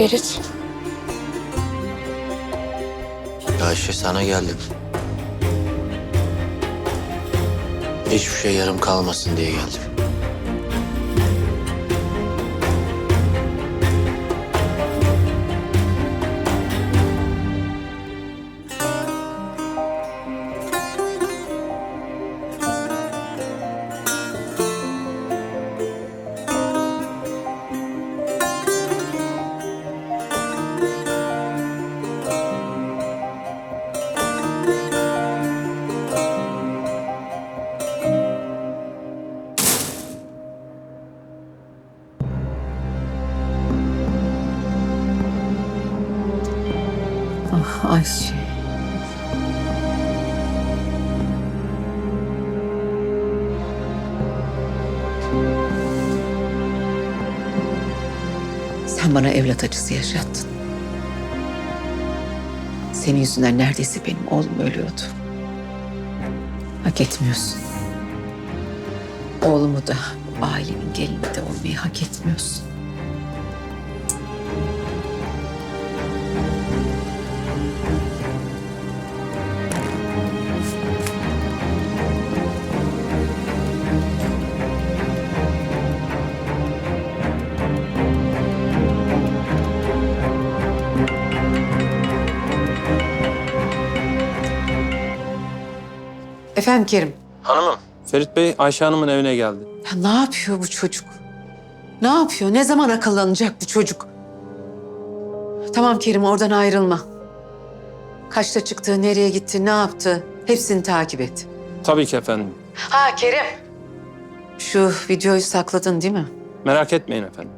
Ferit. Ayşe sana geldim. Hiçbir şey yarım kalmasın diye geldim. Ah Ayşe. Sen bana evlat acısı yaşattın. Senin yüzünden neredeyse benim oğlum ölüyordu. Hak etmiyorsun. Oğlumu da, bu ailenin gelini de olmayı hak etmiyorsun. Efendim Kerim. Hanımım. Ferit Bey Ayşe Hanım'ın evine geldi. Ya ne yapıyor bu çocuk? Ne yapıyor? Ne zaman akıllanacak bu çocuk? Tamam Kerim oradan ayrılma. Kaçta çıktı, nereye gitti, ne yaptı? Hepsini takip et. Tabii ki efendim. Ha Kerim. Şu videoyu sakladın değil mi? Merak etmeyin efendim.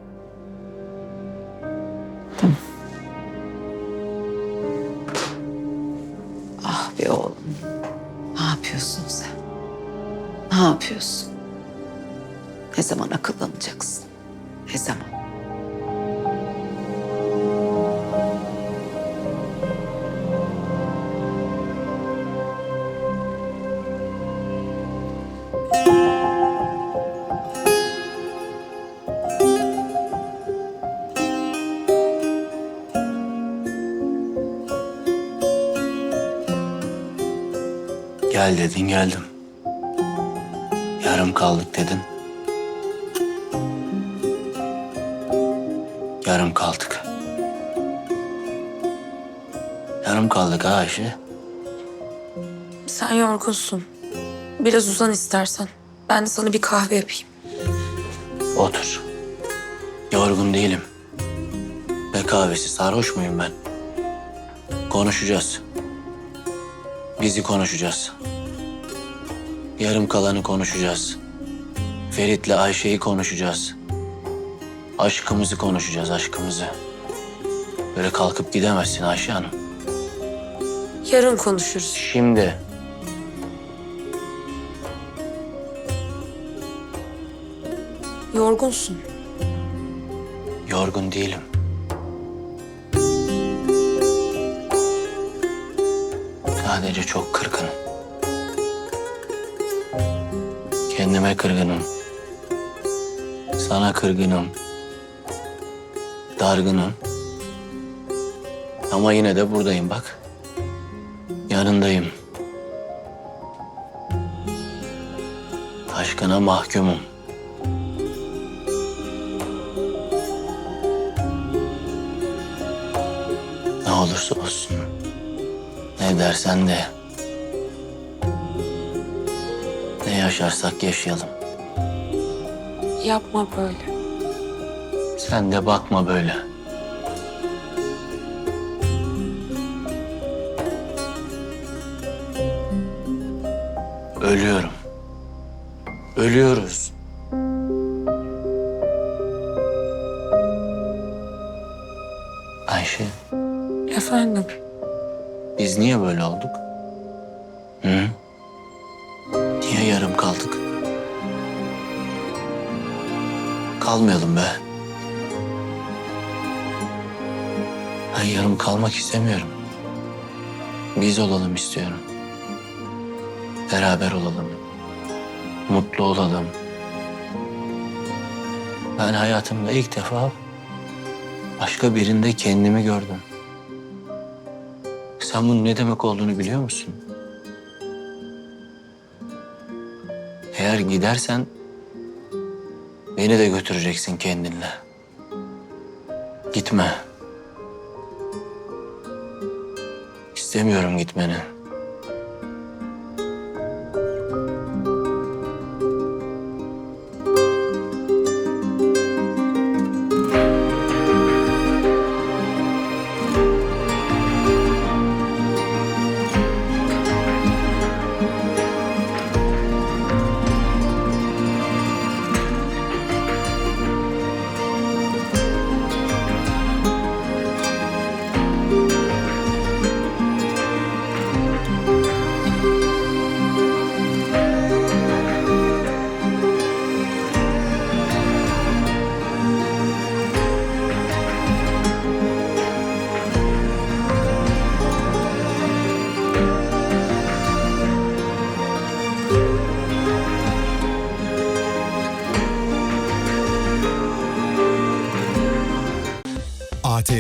Ne yapıyorsun? Ne zaman akıllanacaksın? Ne zaman? Gel dedin geldim. Yarım kaldık dedin. Yarım kaldık. Yarım kaldık ha Ayşe. Sen yorgunsun. Biraz uzan istersen. Ben de sana bir kahve yapayım. Otur. Yorgun değilim. Ne kahvesi sarhoş muyum ben? Konuşacağız. Bizi konuşacağız. Yarım kalanı konuşacağız. Ferit'le Ayşe'yi konuşacağız. Aşkımızı konuşacağız, aşkımızı. Böyle kalkıp gidemezsin Ayşe Hanım. Yarın konuşuruz. Şimdi. Yorgunsun. Yorgun değilim. Sadece çok kırgınım. Kendime kırgınım. Sana kırgınım. Dargınım. Ama yine de buradayım bak. Yanındayım. Aşkına mahkumum. Ne olursa olsun. Ne dersen de. Yaşarsak yaşayalım. Yapma böyle. Sen de bakma böyle. Ölüyorum. Ölüyoruz. Ayşe, Efendim. biz niye böyle olduk? Hı? Yarım kaldık? Kalmayalım be. Ben yarım kalmak istemiyorum. Biz olalım istiyorum. Beraber olalım. Mutlu olalım. Ben hayatımda ilk defa başka birinde kendimi gördüm. Sen bunun ne demek olduğunu biliyor musun? Eğer gidersen beni de götüreceksin kendinle. Gitme. İstemiyorum gitmeni.